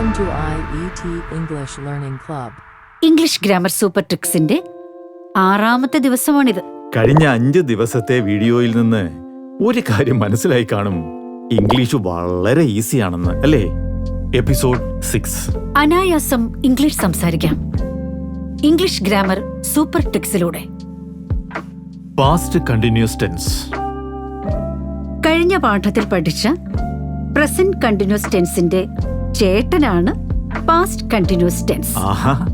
Welcome to IET English Learning Club. English grammar super ട്രിക്സിന്റെ ആറാമത്തെ ദിവസമാണിത്. കഴിഞ്ഞ അഞ്ച് ദിവസത്തെ വീഡിയോയിൽ നിന്ന് ഒരു കാര്യം മനസ്സിലായി കാണും. ഇംഗ്ലീഷ് വളരെ ഈസിയാണെന്ന് അല്ലേ? എപ്പിസോഡ് സിക്സ് അനായാസം ഇംഗ്ലീഷ് സംസാരിക്കാം. ഇംഗ്ലീഷ് ഗ്രാമർ സൂപ്പർ ട്രിക്സിലൂടെ പാസ്റ്റ് കണ്ടിന്യൂസ് ടെൻസ് കഴിഞ്ഞ പാഠത്തിൽ പഠിച്ച പ്രസന്റ് കണ്ടിന്യൂസ് ടെൻസിന്റെ ചേട്ടനാണ് പാസ്റ്റ് കണ്ടിന്യൂസ് ടെൻസ് ആഹാ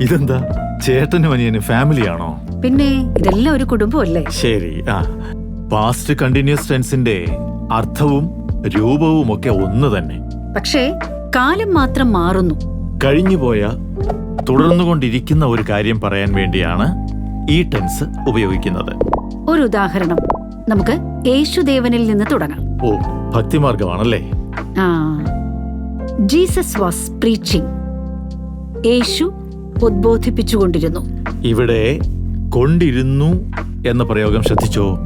ഇതെന്താ? ചേട്ടനും അനിയനും ആണോ പിന്നെ ഇതെല്ലാം ഒരു കുടുംബമല്ലേ? ശരി ആ. പാസ്റ്റ് കണ്ടിന്യൂസ് ടെൻസിന്റെ അർത്ഥവും രൂപവും ഒക്കെ ഒന്ന് തന്നെ. പക്ഷേ കാലം മാത്രം മാറുന്നു. കഴിഞ്ഞുപോയ തുടർന്നുകൊണ്ടിരിക്കുന്ന ഒരു കാര്യം പറയാൻ വേണ്ടിയാണ് ഈ ടെൻസ് ഉപയോഗിക്കുന്നത്. ഒരു ഉദാഹരണം. നമുക്ക് യേശുദേവനിൽ നിന്ന് തുടങ്ങാം. ഓ ഭക്തിമാർഗമാണല്ലേ? ആ. Jesus was preaching. യേശു ഉദ്ബോധിപ്പിച്ചുകൊണ്ടിരുന്നു. ഇവിടെ കൊണ്ടിരുന്നു എന്ന പ്രയോഗം ശ്രദ്ധിച്ചോ?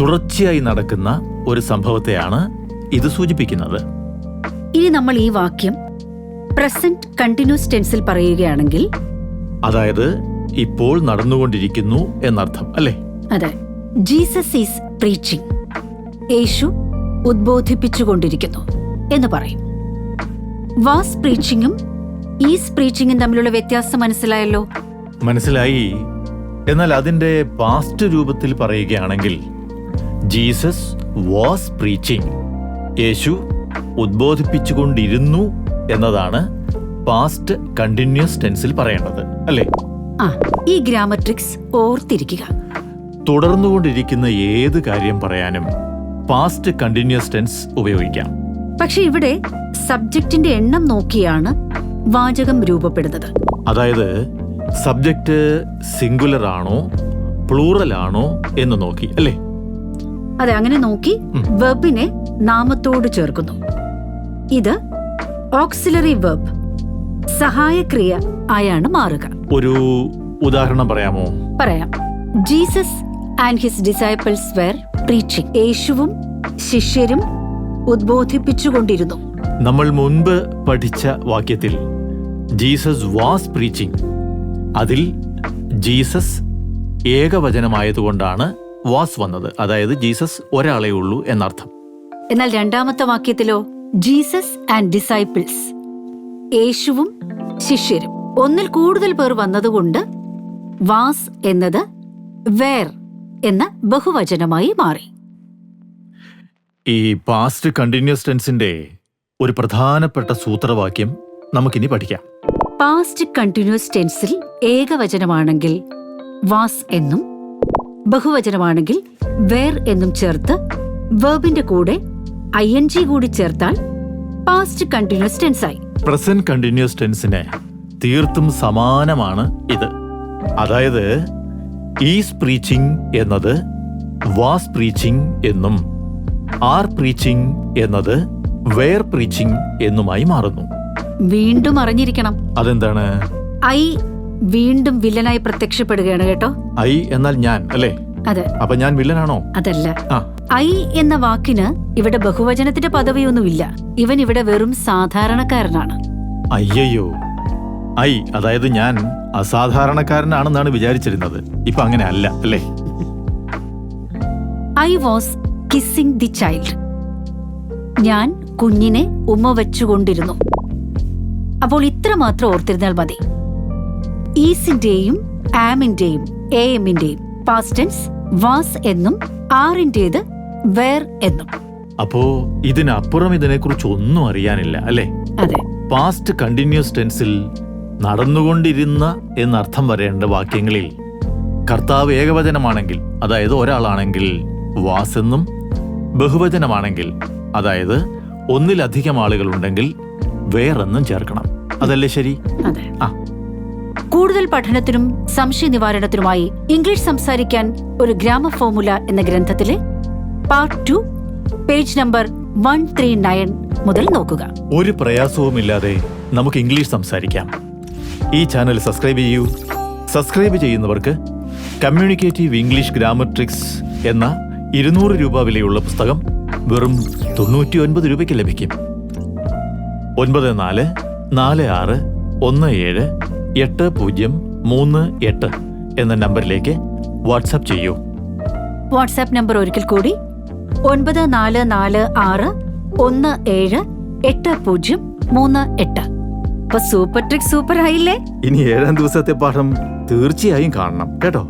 തുടർച്ചയായി നടക്കുന്ന ഒരു സംഭവത്തെയാണ് ഇത് സൂചിപ്പിക്കുന്നത്. ഇനി നമ്മൾ ഈ വാക്യം പ്രസന്റ് കണ്ടിന്യൂസ് ടെൻസിൽ പറയുകയാണെങ്കിൽ അതായത് ഇപ്പോൾ നടന്നുകൊണ്ടിരിക്കുന്നു എന്നർത്ഥം അല്ലേ? അതെ. Jesus is preaching. യേശു ഉദ്ബോധിപ്പിച്ചുകൊണ്ടിരിക്കുന്നു എന്ന് പറയും. വാസ് പ്രീച്ചിങ്ങും ഈസ് പ്രീച്ചിങ്ങും തമ്മിലുള്ള വ്യത്യാസം മനസ്സിലായല്ലോ. മനസ്സിലായി. എന്നാൽ അതിന്റെ പാസ്റ്റ് രൂപത്തിൽ പറയുകയാണെങ്കിൽ ജീസസ് വാസ് പ്രീച്ചിങ് യേശു ഉദ്ബോധിപ്പിച്ചുകൊണ്ടിരുന്നു എന്നതാണ് പാസ്റ്റ് കണ്ടിന്യൂസ് ടെൻസിൽ പറയേണ്ടത് അല്ലേ? ആ ഈ ഗ്രാമർ ട്രിക്സ് ഓർത്തിരിക്കുക. തുടർന്നുകൊണ്ടിരിക്കുന്ന ഏത് കാര്യം പറയാനും പാസ്റ്റ് കണ്ടിന്യൂസ് ടെൻസ് ഉപയോഗിക്കാം. പക്ഷെ ഇവിടെ സബ്ജക്റ്റിന്റെ എണ്ണം നോക്കിയാണ് വാചകം രൂപപ്പെടുന്നത്. അതായത് സബ്ജക്റ്റ് സിംഗുലർ ആണോ പ്ലൂറൽ ആണോ എന്ന് നോക്കി അല്ലേ? അതെ അങ്ങനെ നോക്കി. വെബിനെ നാമത്തോട് ചേർക്കുന്നു. ഇത് ഓക്സിലറി വെബ് സഹായക്രിയ ആയാണ് മാറുക. ഒരു ഉദാഹരണം പറയാമോ? പറയാം. Jesus and his disciples were preaching. യേശുവും ശിഷ്യരും ഉദ്ബോധിപ്പിച്ചുകൊണ്ടിരുന്നു. നമ്മൾ മുൻപ് പഠിച്ച വാക്യത്തിൽ ജീസസ് വാസ് പ്രീച്ചിങ്. അതിൽ ജീസസ് ഏകവചനമായതുകൊണ്ടാണ് വാസ് വന്നത്. അതായത് ജീസസ് ഒരാളേ ഉള്ളൂ എന്നർത്ഥം. എന്നാൽ രണ്ടാമത്തെ വാക്യത്തിലോ ജീസസ് ആൻഡ് ഡിസൈപ്പിൾസ് യേശുവും ശിഷ്യരും ഒന്നിൽ കൂടുതൽ പേർ വന്നതുകൊണ്ട് വാസ് എന്നത് വേർ എന്ന ബഹുവചനമായി മാറി. ഈ പാസ്റ്റ് കണ്ടിന്യൂസ് ടെൻസിന്റെ ഒരു പ്രധാനപ്പെട്ട സൂത്രവാക്യം നമുക്കിനി പഠിക്കാം. പാസ്റ്റ് കണ്ടിന്യൂസ് ടെൻസിൽ ഏകവചനമാണെങ്കിൽ വാസ് എന്നും ബഹുവചനമാണെങ്കിൽ വേർ എന്നും ചേർത്ത് വേർബിന്റെ കൂടെ ഐ എൻ ജി കൂടി ചേർത്താൽ പാസ്റ്റ് കണ്ടിന്യൂസ് ടെൻസായി പ്രസന്റ് കണ്ടിന്യൂസ് ടെൻസിന് തീർത്തും സമാനമാണ് ഇത്. അതായത് ഈസ് പ്രീച്ചിങ് എന്നത് വാസ് പ്രീച്ചിങ് എന്നും ആർ പ്രീച്ചിങ് എന്നത് വേർ പ്രീച്ചിങ് എന്നുമായി മാറുന്നു. വീണ്ടും അറിഞ്ഞിരിക്കണം. അതെന്താണ്? ഐ വീണ്ടും വില്ലനായി പ്രത്യക്ഷപ്പെടുകയാണ് കേട്ടോ. ഐ എന്നാൽ ഞാൻ അല്ലേ? അതെ. അപ്പൊ ഞാൻ വില്ലനാണോ? അതല്ല. ആ. ഐ എന്ന വാക്കിന് ഇവിടെ ബഹുവചനത്തിന്റെ പദവിയൊന്നുമില്ല. ഇവൻ ഇവിടെ വെറും സാധാരണക്കാരനാണ്. അയ്യോ ഐ അതായത് ഞാൻ അസാധാരണക്കാരനാണെന്നാണ് വിചാരിച്ചിരുന്നത്. ഇപ്പൊ അങ്ങനെ അല്ല അല്ലേ? I was kissing the child. ഞാൻ കുഞ്ഞിനെ ഉമ്മ വെച്ചുകൊണ്ടിരുന്നു. അപ്പോൾ ഇത്ര മാത്രം ഓർത്തിരുന്നാൽ മതി. ഈസിന്റെയും ആമിന്റെയും എ എമ്മിന്റെയും പാസ്റ്റൻസ് വാസ് എന്നും ആറിന്റേത് വേർ എന്നും. അപ്പോ ഇതിനപ്പുറം ഇതിനെക്കുറിച്ച് ഒന്നും അറിയാനില്ല അല്ലേ? അതെ. പാസ്റ്റ് കണ്ടിന്യൂസ് ടെൻസിൽ നടന്നുകൊണ്ടിരുന്ന എന്നർത്ഥം വരേണ്ട വാക്യങ്ങളിൽ കർത്താവ് ഏകവചനമാണെങ്കിൽ അതായത് ഒരാളാണെങ്കിൽ വാസ് എന്നും ബഹുവചനമാണെങ്കിൽ അതായത് ഒന്നിലധികം ആളുകൾ ഉണ്ടെങ്കിൽ വേറൊന്നും ചേർക്കണം. അതല്ലേ ശരി? ആ. കൂടുതൽ പഠനത്തിനും സംശയ നിവാരണത്തിനുമായി ഇംഗ്ലീഷ് സംസാരിക്കാൻ ഒരു ഗ്രാമ ഫോർമുല എന്ന ഗ്രന്ഥത്തിലെ part two page number one three nine മുതൽ നോക്കുക. ഒരു പ്രയാസവുമില്ലാതെ നമുക്ക് ഇംഗ്ലീഷ് സംസാരിക്കാം. ഈ ചാനൽ സബ്സ്ക്രൈബ് ചെയ്യൂ. സബ്സ്ക്രൈബ് ചെയ്യുന്നവർക്ക് കമ്മ്യൂണിക്കേറ്റീവ് ഇംഗ്ലീഷ് ഗ്രാമർ ട്രിക്സ് എന്ന ഇരുന്നൂറ് രൂപ വിലയുള്ള പുസ്തകം വെറും തൊണ്ണൂറ്റി ഒൻപത് രൂപയ്ക്ക് ലഭിക്കും. ഒൻപത് നാല് നാല് ആറ് ഒന്ന് ഏഴ് എട്ട് പൂജ്യം മൂന്ന് എട്ട് എന്ന നമ്പറിലേക്ക് വാട്സാപ്പ് ചെയ്യൂ. വാട്സാപ്പ് നമ്പർ ഒരിക്കൽ കൂടി. ഒൻപത് നാല് നാല് ആറ് ഒന്ന് ഏഴ് എട്ട് പൂജ്യം മൂന്ന് എട്ട്. സൂപ്പർ ട്രിക് സൂപ്പർ ആയില്ലേ ഇനി ഏഴാം ദിവസത്തെ പാഠം തീർച്ചയായും കാണണം. കേട്ടോ?